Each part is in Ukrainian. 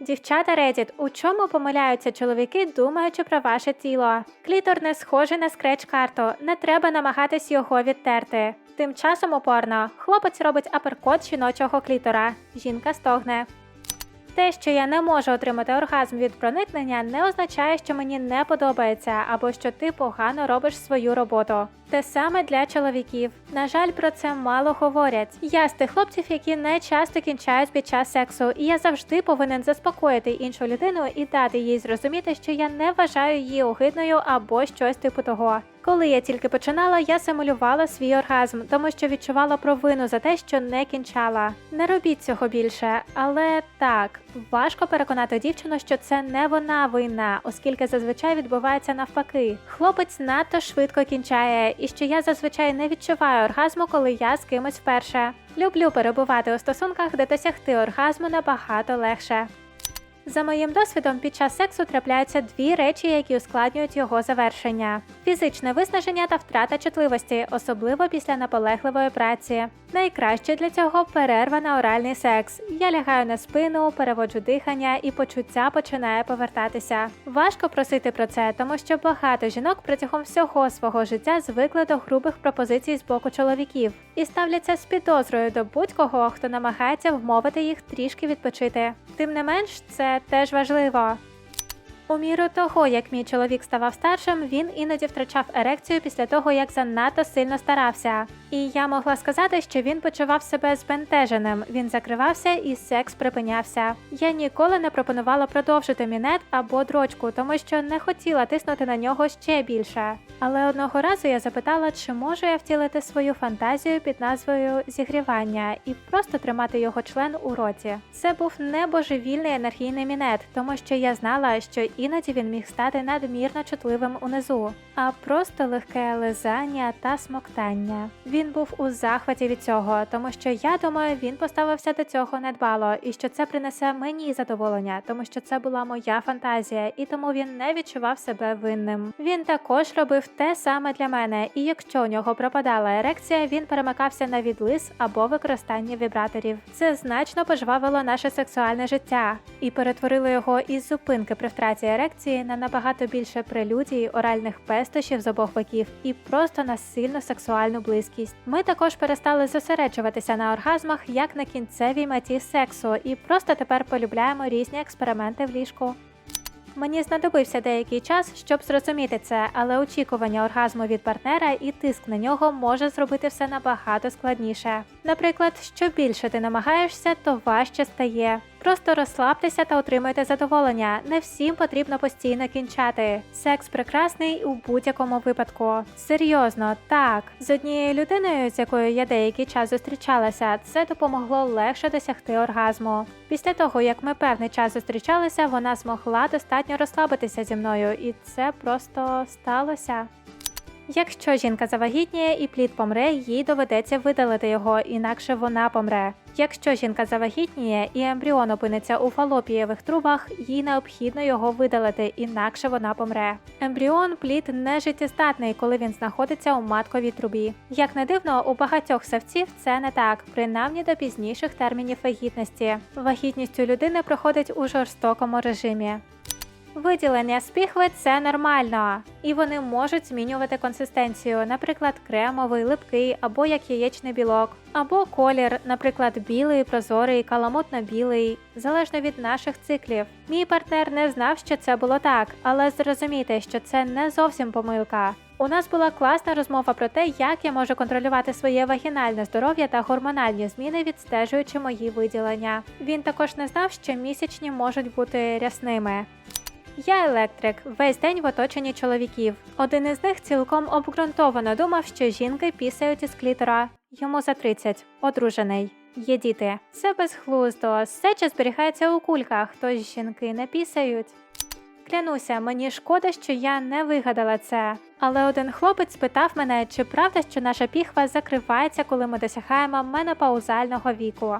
Дівчата Reddit, у чому помиляються чоловіки, думаючи про ваше тіло? Клітор не схожий на скреч-карту, не треба намагатись його відтерти. Тим часом опорно, хлопець робить аперкот жіночого клітора. Жінка стогне. Те, що я не можу отримати оргазм від проникнення, не означає, що мені не подобається або що ти погано робиш свою роботу. Те саме для чоловіків. На жаль, про це мало говорять. Я з тих хлопців, які не часто кінчають під час сексу, і я завжди повинен заспокоїти іншу людину і дати їй зрозуміти, що я не вважаю її огидною або щось типу того. Коли я тільки починала, я симулювала свій оргазм, тому що відчувала провину за те, що не кінчала. Не робіть цього більше, але так важко переконати дівчину, що це не вона винна, оскільки зазвичай відбувається навпаки. Хлопець надто швидко кінчає, і що я зазвичай не відчуваю оргазму, коли я з кимось вперше. Люблю перебувати у стосунках, де досягти оргазму набагато легше. За моїм досвідом, під час сексу трапляються дві речі, які ускладнюють його завершення: фізичне виснаження та втрата чутливості, особливо після наполегливої праці. Найкраще для цього перерва на оральний секс. Я лягаю на спину, переводжу дихання, і почуття починає повертатися. Важко просити про це, тому що багато жінок протягом всього свого життя звикли до грубих пропозицій з боку чоловіків і ставляться з підозрою до будь-кого, хто намагається вмовити їх трішки відпочити. Тим не менш, це теж важливо. У міру того, як мій чоловік ставав старшим, він іноді втрачав ерекцію після того, як занадто сильно старався. І я могла сказати, що він почував себе збентеженим. Він закривався і секс припинявся. Я ніколи не пропонувала продовжити мінет або дрочку, тому що не хотіла тиснути на нього ще більше. Але одного разу я запитала, чи можу я втілити свою фантазію під назвою зігрівання і просто тримати його член у роті. Це був не божевільний енергійний мінет, тому що я знала, що іноді він міг стати надмірно чутливим унизу, а просто легке лизання та смоктання. Він був у захваті від цього, тому що я думаю, він поставився до цього недбало, і що це принесе мені задоволення, тому що це була моя фантазія, і тому він не відчував себе винним. Він також робив те саме для мене, і якщо у нього пропадала ерекція, він перемикався на відлиз або використання вібраторів. Це значно пожвавило наше сексуальне життя і перетворило його із зупинки при втраті ерекції на набагато більше прелюдій, оральних пестощів з обох боків і просто на сильну сексуальну близькість. Ми також перестали зосереджуватися на оргазмах як на кінцевій меті сексу, і просто тепер полюбляємо різні експерименти в ліжку. Мені знадобився деякий час, щоб зрозуміти це, але очікування оргазму від партнера і тиск на нього може зробити все набагато складніше. Наприклад, що більше ти намагаєшся, то важче стає. Просто розслабтеся та отримуйте задоволення. Не всім потрібно постійно кінчати. Секс прекрасний у будь-якому випадку. Серйозно, так. З однією людиною, з якою я деякий час зустрічалася, це допомогло легше досягти оргазму. Після того, як ми певний час зустрічалися, вона змогла достатньо розслабитися зі мною, і це просто сталося. Якщо жінка завагітніє і плід помре, їй доведеться видалити його, інакше вона помре. Якщо жінка завагітніє і ембріон опиниться у фалопієвих трубах, їй необхідно його видалити, інакше вона помре. Ембріон плід не життєздатний, коли він знаходиться у матковій трубі. Як не дивно, у багатьох савців це не так, принаймні до пізніших термінів вагітності. Вагітність у людини проходить у жорстокому режимі. Виділення з піхви це нормально, і вони можуть змінювати консистенцію, наприклад, кремовий, липкий або як яєчний білок, або колір, наприклад, білий, прозорий, каламутно-білий, залежно від наших циклів. Мій партнер не знав, що це було так, але зрозумійте, що це не зовсім помилка. У нас була класна розмова про те, як я можу контролювати своє вагінальне здоров'я та гормональні зміни, відстежуючи мої виділення. Він також не знав, що місячні можуть бути рясними. Я електрик, весь день в оточенні чоловіків. Один із них цілком обґрунтовано думав, що жінки пісають із клітора. Йому за 30, одружений. Є діти. Це безглуздо, сеча зберігається у кульках, тож жінки не пісають. Клянуся, мені шкода, що я не вигадала це. Але один хлопець спитав мене, чи правда, що наша піхва закривається, коли ми досягаємо менопаузального віку.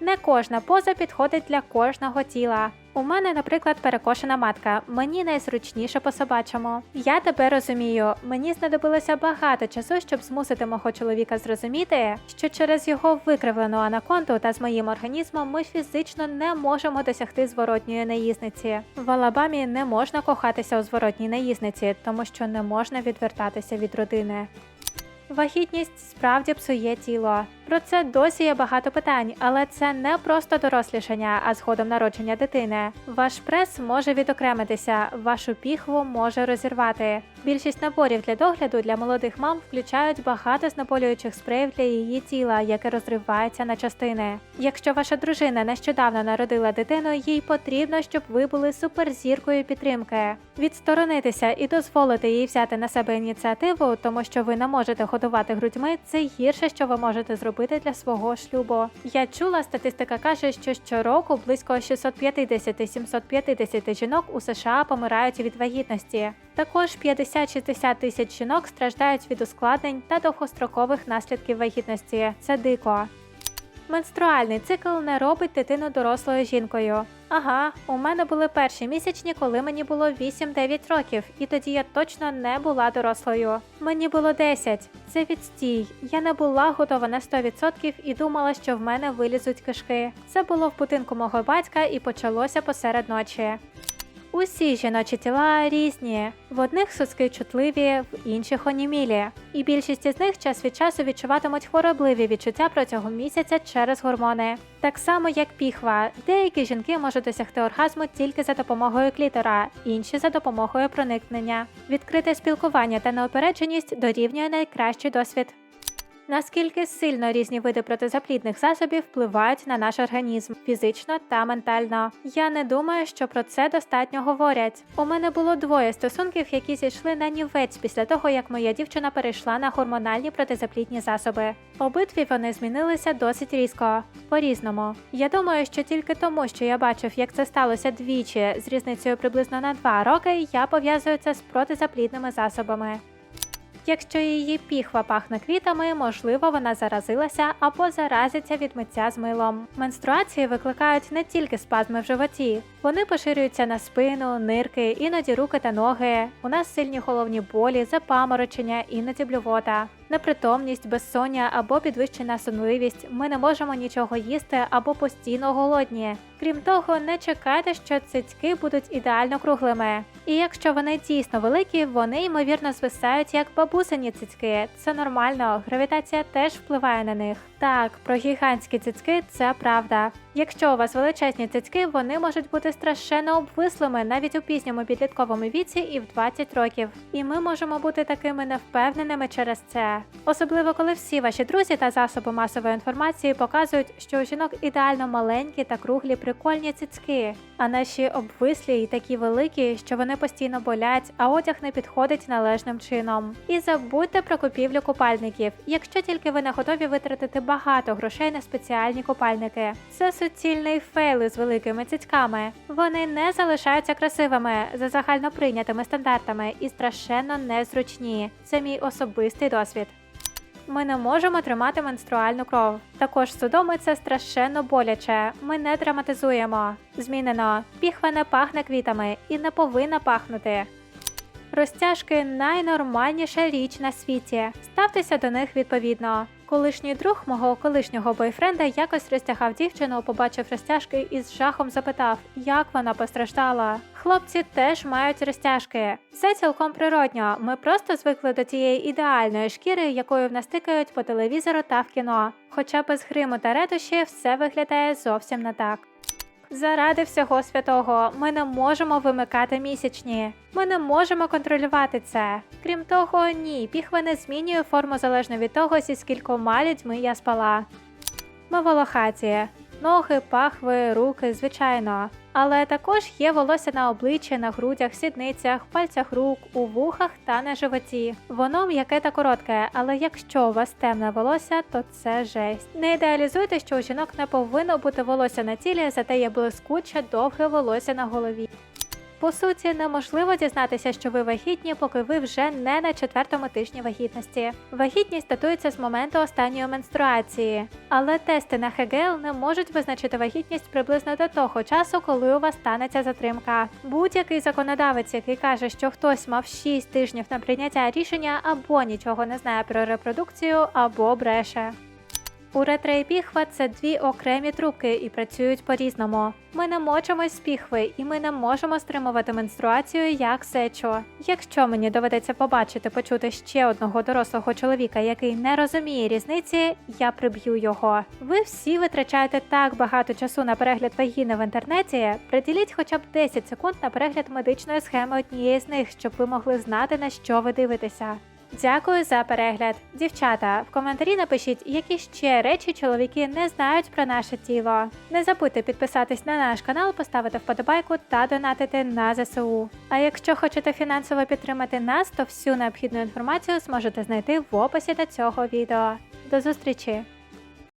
Не кожна поза підходить для кожного тіла. У мене, наприклад, перекошена матка. Мені найзручніше по собачому. Я тебе розумію. Мені знадобилося багато часу, щоб змусити мого чоловіка зрозуміти, що через його викривлену анаконду та з моїм організмом ми фізично не можемо досягти зворотньої наїзниці. В Алабамі не можна кохатися у зворотній наїзниці, тому що не можна відвертатися від родини. Вагітність справді псує тіло. Про це досі є багато питань, але це не просто дорослішання, а згодом народження дитини. Ваш прес може відокремитися, вашу піхву може розірвати. Більшість наборів для догляду для молодих мам включають багато знеболюючих спреїв для її тіла, яке розривається на частини. Якщо ваша дружина нещодавно народила дитину, їй потрібно, щоб ви були суперзіркою підтримки. Відсторонитися і дозволити їй взяти на себе ініціативу, тому що ви не можете годувати грудьми, це гірше, що ви можете зробити для свого шлюбу. Я чула, статистика каже, що щороку близько 650-750 жінок у США помирають від вагітності. Також 50-60 тисяч жінок страждають від ускладнень та довгострокових наслідків вагітності. Це дико. Менструальний цикл не робить дитину дорослою жінкою. Ага, у мене були перші місячні, коли мені було 8-9 років, і тоді я точно не була дорослою. Мені було 10. Це відстій. Я не була готова на 100% і думала, що в мене вилізуть кишки. Це було в будинку мого батька і почалося посеред ночі. Усі жіночі тіла різні. В одних соски чутливі, в інших онімілі. І більшість із них час від часу відчуватимуть хворобливі відчуття протягом місяця через гормони. Так само, як піхва, деякі жінки можуть досягти оргазму тільки за допомогою клітора, інші за допомогою проникнення. Відкрите спілкування та неопередженість дорівнює найкращий досвід. Наскільки сильно різні види протизаплідних засобів впливають на наш організм фізично та ментально. Я не думаю, що про це достатньо говорять. У мене було двоє стосунків, які зійшли на нівець після того, як моя дівчина перейшла на гормональні протизаплідні засоби. Обидві вони змінилися досить різко, по-різному. Я думаю, що тільки тому, що я бачив, як це сталося двічі з різницею приблизно на два роки, я пов'язую це з протизаплідними засобами. Якщо її піхва пахне квітами, можливо, вона заразилася або заразиться від миття з милом. Менструації викликають не тільки спазми в животі, вони поширюються на спину, нирки, іноді руки та ноги. У нас сильні головні болі, запаморочення, іноді блювота. Непритомність, безсоння або підвищена сонливість. Ми не можемо нічого їсти або постійно голодні. Крім того, не чекайте, що цицьки будуть ідеально круглими. І якщо вони дійсно великі, вони ймовірно звисають як бабусині цицьки. Це нормально, гравітація теж впливає на них. Так, про гігантські цицьки це правда. Якщо у вас величезні цицьки, вони можуть бути страшенно обвислими навіть у пізньому підлітковому віці і в 20 років. І ми можемо бути такими невпевненими через це. Особливо коли всі ваші друзі та засоби масової інформації показують, що у жінок ідеально маленькі та круглі прикольні цицьки, а наші обвислі і такі великі, що вони постійно болять, а одяг не підходить належним чином. І забудьте про купівлю купальників, якщо тільки ви не готові витратити багато грошей на спеціальні купальники. Це суцільний фейл з великими цицьками. Вони не залишаються красивими за загальноприйнятими стандартами і страшенно незручні. Це мій особистий досвід. Ми не можемо тримати менструальну кров. Також судоми це страшенно боляче. Ми не драматизуємо. Змінено. Піхва не пахне квітами і не повинна пахнути. Розтяжки найнормальніша річ на світі. Ставтеся до них відповідно. Колишній друг мого колишнього бойфренда якось розтягав дівчину, побачив розтяжки і з жахом запитав, як вона постраждала. Хлопці теж мають розтяжки. Все цілком природньо. Ми просто звикли до тієї ідеальної шкіри, якою в нас тикають по телевізору та в кіно. Хоча без гриму та ретуші все виглядає зовсім не так. Заради всього святого, ми не можемо вимикати місячні. Ми не можемо контролювати це. Крім того, ні, піхва не змінює форму залежно від того, зі скількома людьми я спала. Ми волохаті. Ноги, пахви, руки, звичайно. Але також є волосся на обличчі, на грудях, сідницях, пальцях рук, у вухах та на животі. Воно м'яке та коротке, але якщо у вас темне волосся, то це жесть. Не ідеалізуйте, що у жінок не повинно бути волосся на тілі, зате є блискуче довге волосся на голові. По суті, неможливо дізнатися, що ви вагітні, поки ви вже не на четвертому тижні вагітності. Вагітність датується з моменту останньої менструації, але тести на ХГЛ не можуть визначити вагітність приблизно до того часу, коли у вас станеться затримка. Будь-який законодавець, який каже, що хтось мав 6 тижнів на прийняття рішення, або нічого не знає про репродукцію, або бреше. Уретра і піхва це дві окремі трубки і працюють по-різному. Ми не мочимось з піхви, і ми не можемо стримувати менструацію як сечо. Якщо мені доведеться побачити, почути ще одного дорослого чоловіка, який не розуміє різниці, я приб'ю його. Ви всі витрачаєте так багато часу на перегляд вагіни в інтернеті. Приділіть хоча б 10 секунд на перегляд медичної схеми однієї з них, щоб ви могли знати на що ви дивитеся. Дякую за перегляд. Дівчата, в коментарі напишіть, які ще речі чоловіки не знають про наше тіло. Не забудьте підписатись на наш канал, поставити вподобайку та донатити на ЗСУ. А якщо хочете фінансово підтримати нас, то всю необхідну інформацію зможете знайти в описі до цього відео. До зустрічі!